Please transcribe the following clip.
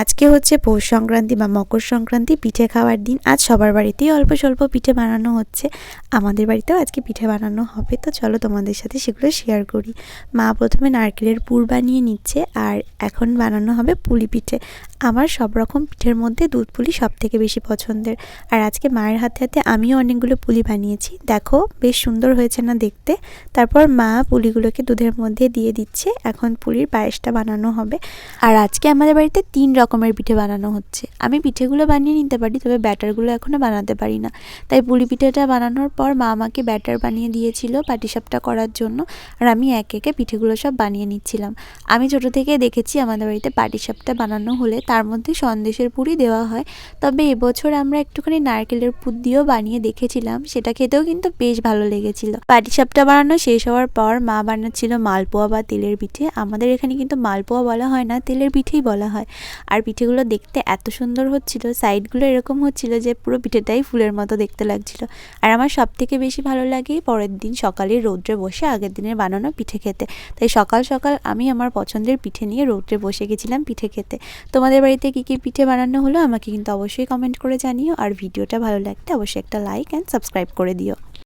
আজকে হচ্ছে পৌষ সংক্রান্তি বা মকর সংক্রান্তি, পিঠে খাওয়ার দিন। আজ সবার বাড়িতেই অল্প স্বল্প পিঠে বানানো হচ্ছে। আমাদের বাড়িতেও আজকে পিঠে বানানো হবে। তো চলো তোমাদের সাথে সেগুলো শেয়ার করি। মা প্রথমে নারকেলের পুর বানিয়ে নিচ্ছে আর এখন বানানো হবে পুলি পিঠে। আমার সব রকম পিঠের মধ্যে দুধ পুলি সব থেকে বেশি পছন্দের। আর আজকে মায়ের হাতে হাতে আমিও অনেকগুলো পুলি বানিয়েছি। দেখো, বেশ সুন্দর হয়েছে না দেখতে? তারপর মা পুলিগুলোকে দুধের মধ্যে দিয়ে দিচ্ছে। এখন পুলির পায়েসটা বানানো হবে। আর আজকে আমাদের বাড়িতে তিন রকমের পিঠে বানানো হচ্ছে। আমি পিঠেগুলো বানিয়ে নিতে পারি, তবে ব্যাটারগুলো এখনও বানাতে পারি না। তাই পুলি পিঠেটা বানানোর পর মা আমাকে ব্যাটার বানিয়ে দিয়েছিল পাটিসাপটা করার জন্য, আর আমি এক একে পিঠেগুলো সব বানিয়ে নিচ্ছিলাম। আমি ছোটো থেকে দেখেছি আমাদের বাড়িতে পাটিসাপটা বানানো হলে তার মধ্যে সন্দেশের পুরি দেওয়া হয়। তবে এবছর আমরা একটুখানি নারকেলের পুর দিয়েও বানিয়ে দেখেছিলাম, সেটা খেতেও কিন্তু বেশ ভালো লেগেছিল। পাটিসাপটা বানানো শেষ হওয়ার পর মা বানাচ্ছিল মালপোয়া বা তেলের পিঠে। আমাদের এখানে কিন্তু মালপোয়া বলা হয় না, তেলের পিঠেই বলা হয়। আর পিঠেগুলো দেখতে এত সুন্দর হচ্ছিল, সাইডগুলো এরকম হচ্ছিল যে পুরো পিঠেটাই ফুলের মতো দেখতে লাগছিল। আর আমার সব থেকে বেশি ভালো লাগে পরের দিন সকালে রৌদ্রে বসে আগের দিনের বানানো পিঠে খেতে। তাই সকাল সকাল আমি আমার পছন্দের পিঠে নিয়ে রৌদ্রে বসে গেছিলাম পিঠে খেতে। তোমাদের বাড়িতে কী কী পিঠে বানানো হলো আমাকে কিন্তু অবশ্যই কমেন্ট করে জানিও। আর ভিডিওটা ভালো লাগলে অবশ্যই একটা লাইক অ্যান্ড সাবস্ক্রাইব করে দিও।